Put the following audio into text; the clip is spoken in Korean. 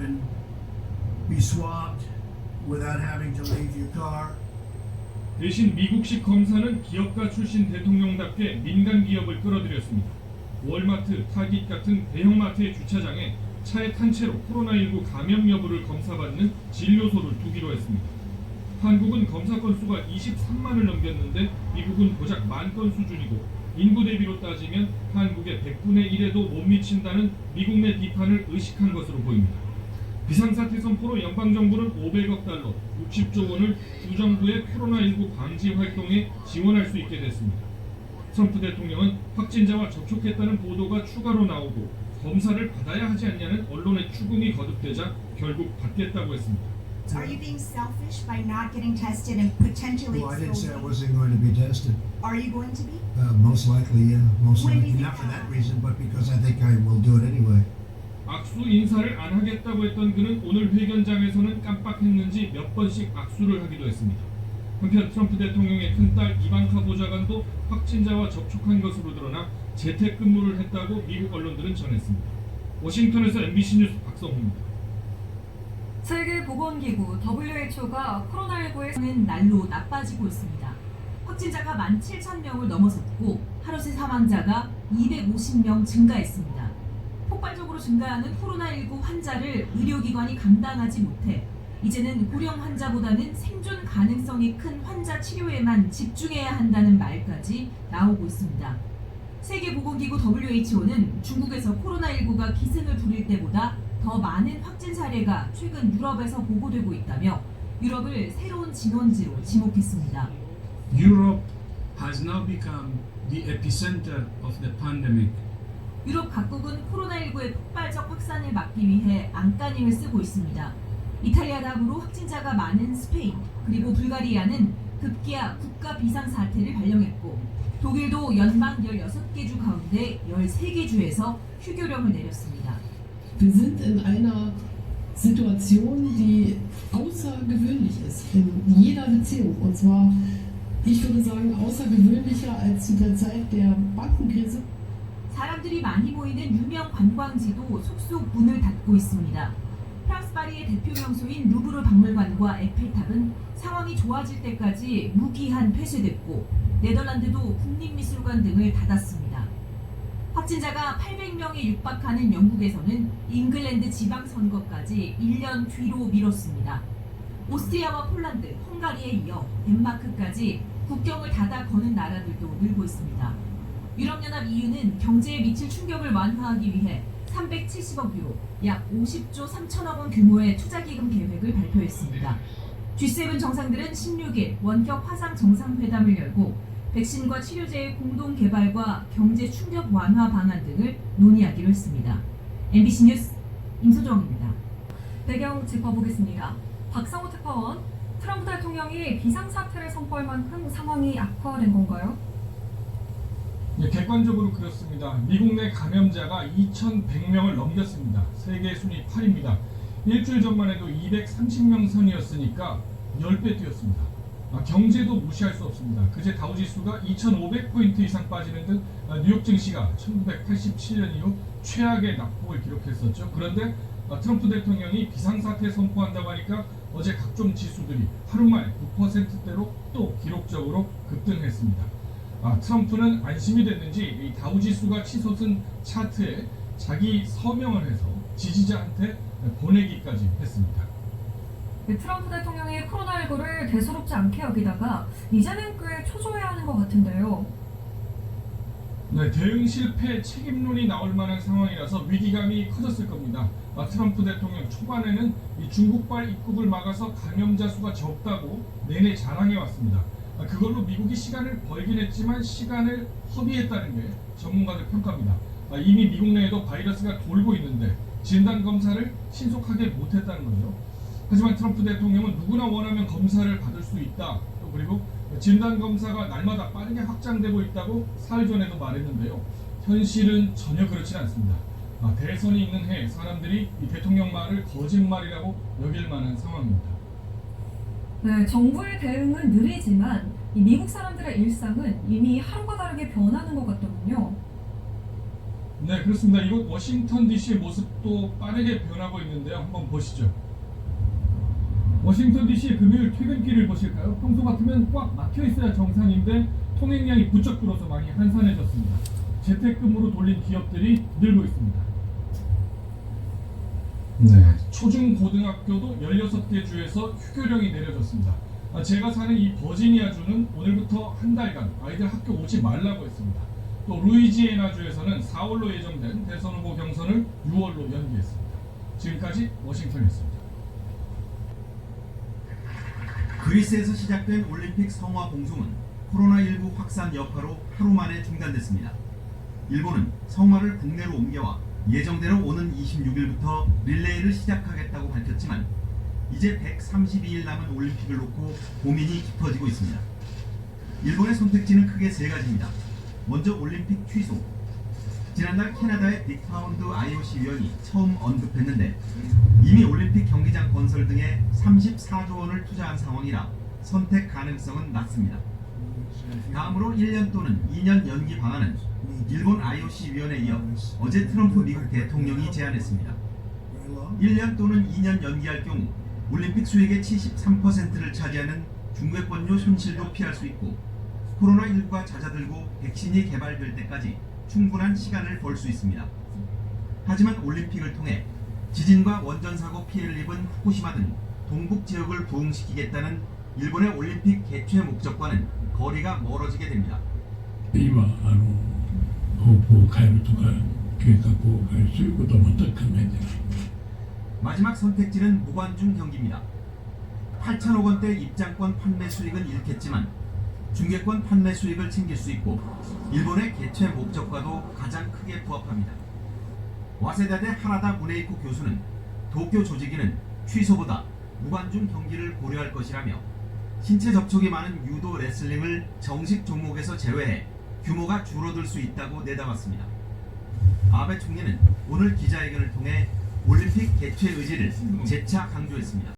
and be swabbed without having to leave your car. 대신 미국식 검사는 기업가 출신 대통령답게 민간 기업을 끌어들였습니다. 월마트, 타깃 같은 대형 마트의 주차장에 차에 탄 채로 코로나19 감염 여부를 검사받는 진료소를 두기로 했습니다. 한국은 검사 건수가 23만을 넘겼는데 미국은 고작 만 건 수준이고 인구 대비로 따지면 한국의 100분의 1에도 못 미친다는 미국 내 비판을 의식한 것으로 보입니다. 비상사태 선 포로 연방정부는 500억 달러, 60조 원을 주 정부의 코로나19 방지 활동에 지원할 수 있게 됐습니다. 트럼프 대통령은 확진자와 접촉했다는 보도가 추가로 나오고 검사를 받아야 하지 않냐는 언론의 추궁이 거듭되자 결국 받겠다고 했습니다. Are you being selfish by not getting tested and potentially Well, I didn't say I wasn't going to be tested. Are you going to be? Uh, most likely, yeah. Most When likely. Not for that that- reason, but because I think I will do it anyway. 악수 인사를 안 하겠다고 했던 그는 오늘 회견장에서는 깜빡했는지 몇 번씩 악수를 하기도 했습니다. 한편 트럼프 대통령의 큰딸 이방카 보좌관도 확진자와 접촉한 것으로 드러나 재택근무를 했다고 미국 언론들은 전했습니다. 워싱턴에서 MBC 뉴스 박성호입니다. 세계보건기구 WHO가 코로나19의 날로 나빠지고 있습니다. 확진자가 17,000명을 넘어섰고 하루 새 사망자가 250명 증가했습니다. 폭발적으로 증가하는 코로나19 환자를 의료기관이 감당하지 못해 이제는 고령 환자보다는 생존 가능성이 큰 환자 치료에만 집중해야 한다는 말까지 나오고 있습니다. 세계보건기구 WHO는 중국에서 코로나19가 기승을 부릴 때보다 더 많은 확진 사례가 최근 유럽에서 보고되고 있다며 유럽을 새로운 진원지로 지목했습니다. Europe has now become the epicenter of the pandemic. 유럽 각국은 코로나19의 폭발적 확산을 막기 위해 안간힘을 쓰고 있습니다. 이탈리아 다음으로 확진자가 많은 스페인 그리고 불가리아는 급기야 국가 비상사태를 발령했고 독일도 연방 16개 주 가운데 13개 주에서 휴교령을 내렸습니다. Wir sind in einer Situation, die außergewöhnlich ist in jeder Beziehung. Und zwar, ich würde sagen, außergewöhnlicher als zu der Zeit der Bankenkrise. 사람들이 많이 모이는 유명 관광지도 속속 문을 닫고 있습니다. 프랑스 파리의 대표 명소인 루브르 박물관과 에펠탑은 상황이 좋아질 때까지 무기한 폐쇄됐고 네덜란드도 국립미술관 등을 닫았습니다. 확진자가 800명에 육박하는 영국에서는 잉글랜드 지방선거까지 1년 뒤로 미뤘습니다. 오스트리아와 폴란드, 헝가리에 이어 덴마크까지 국경을 닫아 거는 나라들도 늘고 있습니다. 유럽연합 EU는 경제에 미칠 충격을 완화하기 위해 370억 유로, 약 50조 3천억 원 규모의 투자 기금 계획을 발표했습니다. G7 정상들은 16일 원격 화상 정상회담을 열고 백신과 치료제의 공동 개발과 경제 충격 완화 방안 등을 논의하기로 했습니다. MBC 뉴스 임소정입니다. 배경 짚어보겠습니다. 박상호 특파원, 트럼프 대통령이 비상사태를 선포할 만큼 상황이 악화된 건가요? 예, 객관적으로 그렇습니다. 미국 내 감염자가 2,100명을 넘겼습니다. 세계 순위 8입니다. 일주일 전만 해도 230명 선이었으니까 10배 뛰었습니다. 아, 경제도 무시할 수 없습니다. 그제 다우지수가 2,500포인트 이상 빠지는 등 아, 뉴욕 증시가 1987년 이후 최악의 낙폭을 기록했었죠. 그런데 아, 트럼프 대통령이 비상사태 선포한다고 하니까 어제 각종 지수들이 하루 만에 9%대로 또 기록적으로 급등했습니다. 아, 트럼프는 안심이 됐는지 이 다우지수가 치솟은 차트에 자기 서명을 해서 지지자한테 보내기까지 했습니다. 네, 트럼프 대통령이 코로나19를 대수롭지 않게 여기다가 이제는 꽤 초조해하는 것 같은데요. 네, 대응 실패 책임론이 나올 만한 상황이라서 위기감이 커졌을 겁니다. 아, 트럼프 대통령 초반에는 이 중국발 입국을 막아서 감염자 수가 적다고 내내 자랑해 왔습니다. 아, 그걸로 미국이 시간을 벌긴 했지만 시간을 허비했다는 게 전문가들 평가입니다. 아, 이미 미국 내에도 바이러스가 돌고 있는데 진단 검사를 신속하게 못했다는 거죠. 하지만 트럼프 대통령은 누구나 원하면 검사를 받을 수 있다. 또 그리고 진단 검사가 날마다 빠르게 확장되고 있다고 사흘 전에도 말했는데요. 현실은 전혀 그렇지 않습니다. 아, 대선이 있는 해 사람들이 이 대통령 말을 거짓말이라고 여길 만한 상황입니다. 네, 정부의 대응은 느리지만 이 미국 사람들의 일상은 이미 하루가 다르게 변하는 것 같더군요. 네, 그렇습니다. 이곳 워싱턴 DC의 모습도 빠르게 변하고 있는데요. 한번 보시죠. 워싱턴 DC 금요일 퇴근길을 보실까요? 평소 같으면 꽉 막혀 있어야 정상인데 통행량이 부쩍 줄어서 많이 한산해졌습니다. 재택근무로 돌린 기업들이 늘고 있습니다. 네, 초중 고등학교도 16개 주에서 휴교령이 내려졌습니다. 아, 제가 사는 이 버지니아주는 오늘부터 한 달간 아이들 학교 오지 말라고 했습니다. 또 루이지애나 주에서는 4월로 예정된 대선 후보 경선을 6월로 연기했습니다. 지금까지 워싱턴이었습니다. 그리스에서 시작된 올림픽 성화 봉송은 코로나19 확산 여파로 하루 만에 중단됐습니다. 일본은 성화를 국내로 옮겨와 예정대로 오는 26일부터 릴레이를 시작하겠다고 밝혔지만 이제 132일 남은 올림픽을 놓고 고민이 깊어지고 있습니다. 일본의 선택지는 크게 세 가지입니다. 먼저 올림픽 취소. 지난달 캐나다의 빅파운드 IOC 위원이 처음 언급했는데 이미 올림픽 경기장 건설 등에 34조 원을 투자한 상황이라 선택 가능성은 낮습니다. 다음으로 1년 또는 2년 연기 방안은 일본 IOC 위원에 이어 어제 트럼프 미국 대통령이 제안했습니다. 1년 또는 2년 연기할 경우 올림픽 수익의 73%를 차지하는 중개권료 손실도 피할 수 있고 코로나19가 잦아들고 백신이 개발될 때까지 충분한 시간을 벌 수 있습니다. 하지만 올림픽을 통해 지진과 원전 사고 피해를 입은 후쿠시마 등 동북 지역을 부흥시키겠다는 일본의 올림픽 개최 목적과는 거리가 멀어지게 됩니다. 이마 아노 마지막 선택지는 무관중 경기입니다. 8천억 원대 입장권 판매 수익은 잃겠지만 중개권 판매 수익을 챙길 수 있고 일본의 개최 목적과도 가장 크게 부합합니다. 와세다대 하나다 문에이코 교수는 도쿄 조직위는 취소보다 무관중 경기를 고려할 것이라며 신체 접촉이 많은 유도 레슬링을 정식 종목에서 제외해 규모가 줄어들 수 있다고 내다봤습니다. 아베 총리는 오늘 기자회견을 통해 올림픽 개최 의지를 재차 강조했습니다.